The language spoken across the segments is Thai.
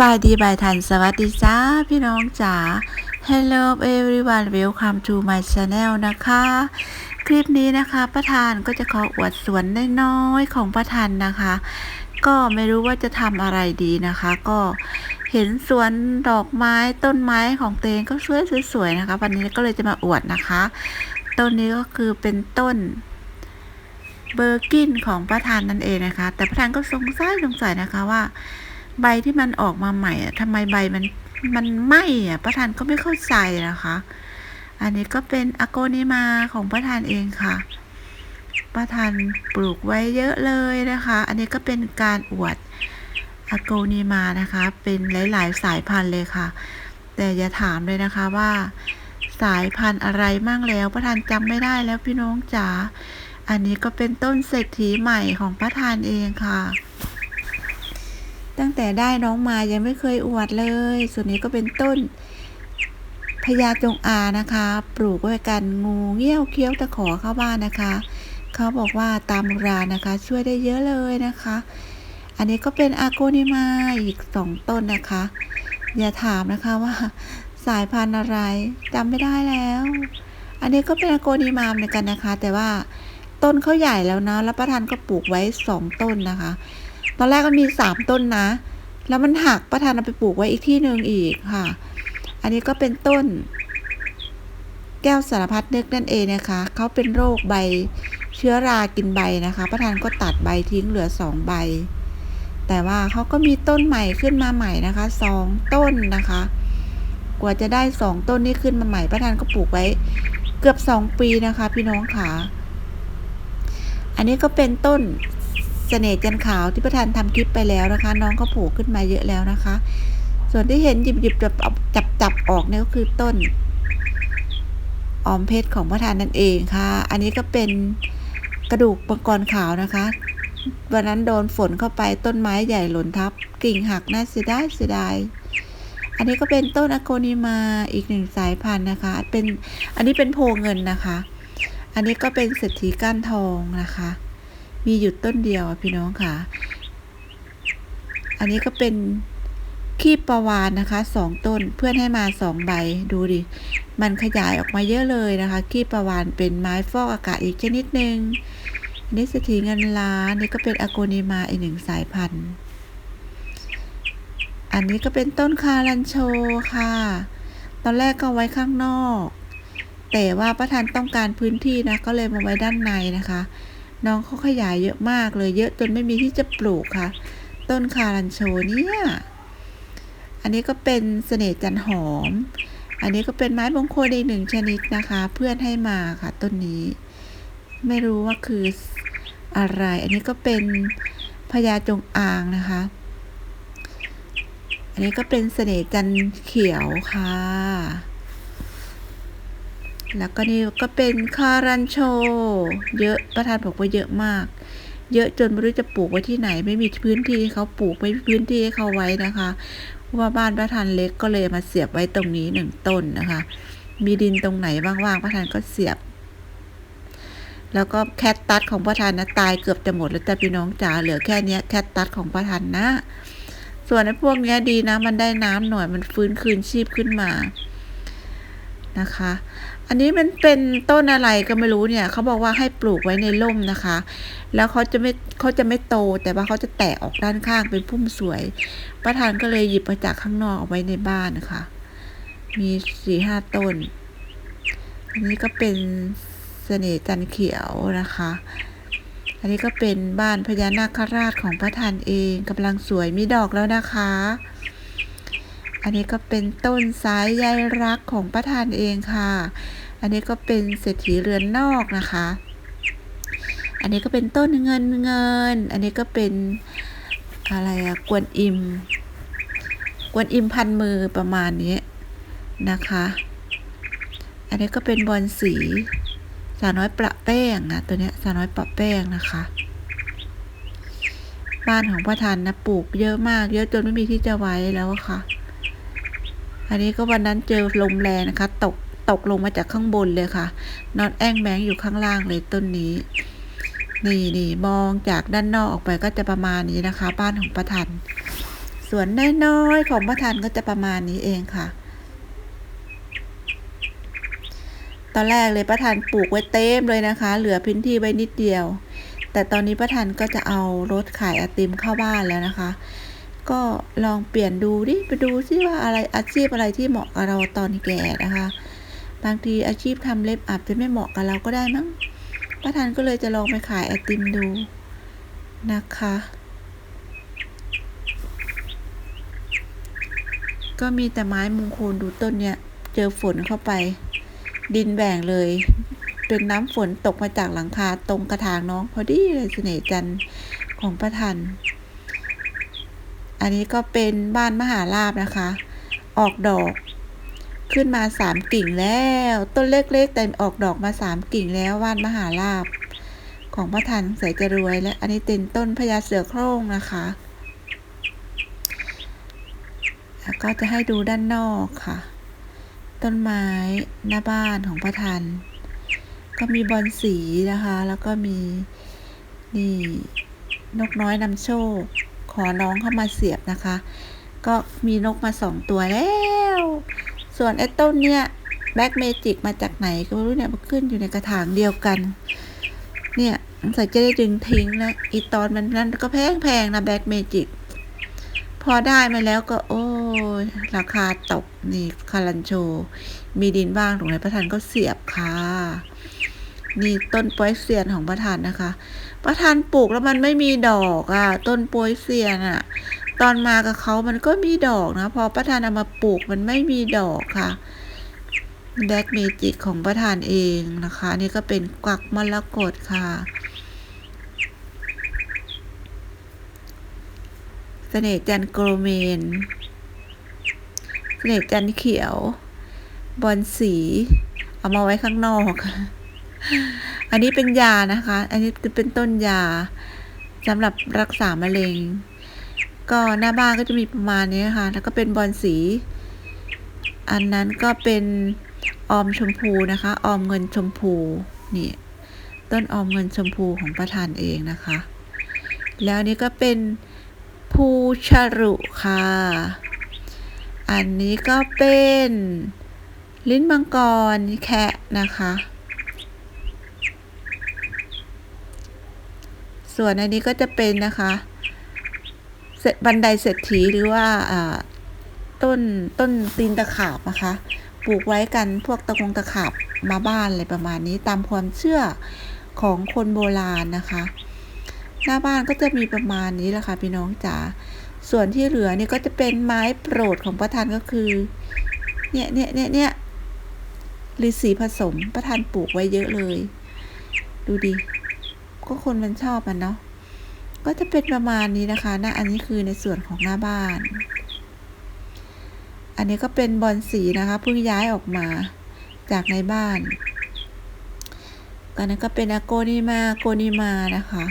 บายดีบายทันสวัสดีจ้าพี่น้องจ๋า Hello everyone welcome to my channel นะคะ คลิปนี้นะคะประธานก็จะขออวดสวนน้อยๆของประธานนะคะ ก็ไม่รู้ว่าจะทำอะไรดีนะคะ ก็เห็นสวนดอกไม้ต้นไม้ของเตงก็สวยสวยๆนะคะ วันนี้ก็เลยจะมาอวดนะคะ ต้นนี้ก็คือเป็นต้นเบอร์กินของประธานนั่นเองนะคะ แต่ประธานก็สงสัยสงสัยนะคะว่า ใบที่มันออกมาใหม่อะทำไมใบมันมันไหม้อะประธานก็ไม่เข้าใจนะคะ อันนี้ก็เป็นอโกนิมาของประธานเองค่ะ ประธานปลูกไว้เยอะเลยนะคะ อันนี้ก็เป็นการอวดอโกนิมานะคะ เป็นหลาย ๆ สายพันธุ์เลยค่ะ แต่อย่าถามเลยนะคะว่า สายพันธุ์อะไรมั่งแล้ว ประธานจำไม่ได้แล้วพี่น้องจ๋าอันนี้ก็เป็นต้นเศรษฐีใหม่ของประธานเองค่ะ ตั้งแต่ได้น้องมายังไม่เคยอวดเลย ส่วนนี้ก็เป็นต้นพญาจงอานะคะ ปลูกไว้กันงูเงี้ยวเคี้ยวตะขอเข้าบ้านนะคะ เขาบอกว่าตามโบราณนะคะ ช่วยได้เยอะเลยนะคะ อันนี้ก็เป็นอาโกนิมาอีกสองต้นนะคะ อย่าถามนะคะว่าสายพันธุ์อะไรจำไม่ได้แล้ว อันนี้ก็เป็นอาโกนิมาเหมือนกันนะคะ แต่ว่าต้นเขาใหญ่แล้วนะแล้วประธานก็ปลูกไว้สองต้นนะคะ ตอนแรกก็มีสามต้นนะ แล้วมันหักประธานเอาไปปลูกไว้อีกที่หนึ่งอีกค่ะ อันนี้ก็เป็นต้น แก้วสารพัดนึกนั่นเองนะคะเขาเป็นโรคใบเชื้อรากินใบนะคะ ประธานก็ตัดใบทิ้งเหลือสองใบ แต่ว่าเขาก็มีต้นใหม่ขึ้นมาใหม่นะคะสองต้นนะคะ กว่าจะได้สองต้นนี้ขึ้นมาใหม่ ประธานก็ปลูกไว้เกือบสองปีนะคะ พี่น้องค่ะ อันนี้ก็เป็นต้น เสน่ห์จันขาวที่ประธานทำคลิปไปแล้วนะคะ น้องก็ปลูกขึ้นมาเยอะแล้วนะคะ ส่วนที่เห็นหยิบหยิบจับจับจับออกเนี่ยก็คือต้นออมเพชรของประธานนั่นเองค่ะ อันนี้ก็เป็นกระดูกมังกรขาวนะคะวันนั้นโดนฝนเข้าไปต้นไม้ใหญ่หล่นทับ กิ่งหักน่าเสียดายเสียดายอันนี้ก็เป็นต้นอโกนิมาอีกหนึ่งสายพันธุ์นะคะ เป็นอันนี้เป็นโพเงินนะคะ อันนี้ก็เป็นเศรษฐีก้านทองนะคะ มีอยู่ต้นเดียวพี่น้องค่ะ อันนี้ก็เป็นขี้ประวานนะคะสองต้นเพื่อนให้มาสองใบดูดิ มันขยายออกมาเยอะเลยนะคะขี้ประวานเป็นไม้ฟอกอากาศอีกชนิดหนึ่งนนี้เศรษฐีเงินล้านนี่ก็เป็นอโกนิมาอีกหนึ่งสายพันธุ์ อันนี้ก็เป็นต้นคารันโชค่ะ ตอนแรกก็ไว้ข้างนอก แต่ว่าประธานต้องการพื้นที่นะก็เลยมาไว้ด้านในนะคะ น้องเขาขยายเยอะมากเลย เยอะจนไม่มีที่จะปลูกค่ะ ต้นคารันโชเนี่ย อันนี้ก็เป็นเสน่ห์จันหอม อันนี้ก็เป็นไม้มงคลอีกหนึ่งชนิดนะคะ เพื่อนให้มาค่ะต้นนี้ ไม่รู้ว่าคืออะไร อันนี้ก็เป็นพญาจงอางนะคะ อันนี้ก็เป็นเสน่ห์จันเขียวค่ะ แล้วก็นี่ก็เป็นคารันโช เยอะประธานบอกว่าเยอะมาก เยอะจนไม่รู้จะปลูกไว้ที่ไหน ไม่มีพื้นที่ให้เขาปลูกไม่มีพื้นที่ให้เขาไว้นะคะเพราะว่าบ้านประธานเล็กก็เลยมาเสียบไว้ตรงนี้หนึ่งต้นนะคะ มีดินตรงไหนว่างๆประธานก็เสียบ แล้วก็แคทตัสของประธานนะตายเกือบจะหมดแล้วแต่พี่น้องจ๋าเหลือแค่เนี้ยแคทตัสของประธานนะ ส่วนในพวกเนี้ยดีนะมันได้น้ำหน่อยมันฟื้นคืนชีพขึ้นมา นะคะ อันนี้มันเป็นต้นอะไรก็ไม่รู้เนี่ยเขาบอกว่าให้ปลูกไว้ในร่มนะคะ แล้วเขาจะไม่เขาจะไม่โตแต่ว่าเขาจะแตกออกด้านข้างเป็นพุ่มสวย ประธานก็เลยหยิบมาจากข้างนอกเอาไว้ในบ้านนะคะ มีสี่ห้าต้น อันนี้ก็เป็นเสน่ห์จันเขียวนะคะ อันนี้ก็เป็นบ้านพญานาคราชของประธานเองกำลังสวยมีดอกแล้วนะคะ อันนี้ก็เป็นต้นสายใยรักของประธานเองค่ะ อันนี้ก็เป็นเศรษฐีเรือนนอกนะคะ อันนี้ก็เป็นต้นเงินเงิน อันนี้ก็เป็นอะไรอะกวนอิม กวนอิมพันมือประมาณนี้นะคะ อันนี้ก็เป็นบอลสีสาวน้อยประแป้งนะตัวเนี้ยสาวน้อยประแป้งนะคะ บ้านของประธานนะปลูกเยอะมาก เยอะจนไม่มีที่จะไว้แล้วค่ะ อันนี้ก็วันนั้นเจอลมแรงนะคะ ตกตกลงมาจากข้างบนเลยค่ะ นอนแอ่งแมงอยู่ข้างล่างเลยต้นนี้นี่นี่มองจากด้านนอกออกไปก็จะประมาณนี้นะคะ บ้านของประธานสวนน้อยๆของประธานก็จะประมาณนี้เองค่ะ ตอนแรกเลยประธานปลูกไว้เต็มเลยนะคะ เหลือพื้นที่ไว้นิดเดียว แต่ตอนนี้ประธานก็จะเอารถขายไอติมเข้าบ้านแล้วนะคะ ก็ลองเปลี่ยนดูดิไปดูซิว่าอะไรอาชีพอะไรที่เหมาะกับเราตอนแก่นะคะ บางทีอาชีพทำเล็บอาจจะไม่เหมาะกับเราก็ได้มั้งประธานก็เลยจะลองไปขายไอติมดูนะคะ ก็มีแต่ไม้มงคลดูต้นเนี่ย เจอฝนเข้าไป ดินแบ่งเลย เป็นน้ำฝนตกมาจากหลังคาตรงกระถางน้องพอดีเลยเสน่ห์จันของประธาน อันนี้ก็เป็นบ้านมหาลาบนะคะ ออกดอกขึ้นมาสามกิ่งแล้ว ต้นเล็กๆแต่ออกดอกมาสามกิ่งแล้วบ้านมหาลาบ ของพระทันใส่จะรวยและอันนี้เป็นต้นพญาเสือโคร่งนะคะ แล้วก็จะให้ดูด้านนอกค่ะ ต้นไม้หน้าบ้านของพระทัน ก็มีบอลสีนะคะ แล้วก็มีนี่นกน้อยนำโชค ขอน้องเข้ามาเสียบนะคะ ก็มีนกมาสองตัวแล้ว ส่วนไอ้ต้นเนี่ยแบ็กเมจิกมาจากไหนก็ไม่รู้เนี่ยมันขึ้นอยู่ในกระถางเดียวกัน เนี่ยสงสัยจะได้ดึงทิ้งนะอีตอนมันนั่นก็แพงแพงๆนะแบ็กเมจิกพอได้มาแล้วก็โอ้ยราคาตกนี่คารันโช มีดินบ้างตรงไหนประธานก็เสียบค่ะ นี่ต้นปอยเซียนของประธานนะคะ ประธานปลูกแล้วมันไม่มีดอกอะ ต้นปอยเซียนอะ ตอนมากับเขามันก็มีดอกนะ พอประธานเอามาปลูกมันไม่มีดอกค่ะแบ็กเมจิกของประธานเองนะคะ นี่ก็เป็นกวักมรกตค่ะเสน่ห์จันโกลเมนเสน่ห์จันเขียว บอลสี เอามาไว้ข้างนอก อันนี้เป็นยานะคะ อันนี้เป็นต้นยาสำหรับรักษามะเร็ง ก็หน้าบ้านก็จะมีประมาณนี้ค่ะ แล้วก็เป็นบอลสี อันนั้นก็เป็นออมชมพูนะคะ ออมเงินชมพูนี่ต้นออมเงินชมพูของประธานเองนะคะ แล้วนนี้ก็เป็นภูชรุค่ะ อันนี้ก็เป็นลิ้นมังกรแคะนะคะ ส่วนอันนี้ก็จะเป็นนะคะเสร็จบันไดเศรษฐีหรือว่าอ่าต้นต้นตีนตะขาบนะคะ ปลูกไว้กันพวกตะคงตะขาบมาบ้านอะไรประมาณนี้ตามความเชื่อของคนโบราณนะคะ หน้าบ้านก็จะมีประมาณนี้แหละค่ะพี่น้องจ๋าส่วนที่เหลือนี่ก็จะเป็นไม้โปรดของประธานก็คือ เนี่ยเนี่ยเนี่ยเนี่ยฤาษีผสมประธานปลูกไว้เยอะเลย ดูดิ ก็คนมันชอบมันเนาะก็จะเป็นประมาณนี้นะคะนะอันนี้คือในส่วนของหน้าบ้าน อันนี้ก็เป็นบอลสีนะคะเพิ่งย้ายออกมาจากในบ้านอันนั้นก็เป็นอโกนิมาโกนิมานะคะ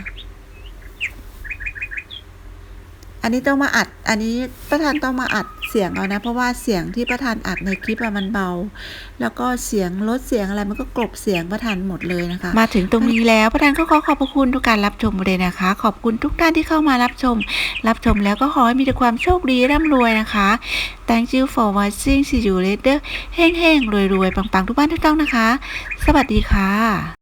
อันนี้ต้องมาอัด อันนี้ประธานต้องมาอัดเสียงเอานะ เพราะว่าเสียงที่ประธานอัดในคลิปอะมันเบา แล้วก็เสียงลดเสียงอะไรมันก็กลบเสียงประธานหมดเลยนะคะ มาถึงตรงนี้แล้วประธานก็ขอขอบพระคุณทุกการรับชมเลยนะคะ ขอบคุณทุกท่านที่เข้ามารับชม รับชมแล้วก็ขอให้มีแต่ความโชคดีร่ำรวยนะคะ Thank you for watching see you later เฮ้งๆรวยๆปังๆทุกบ้านทุกต้องนะคะ สวัสดีค่ะ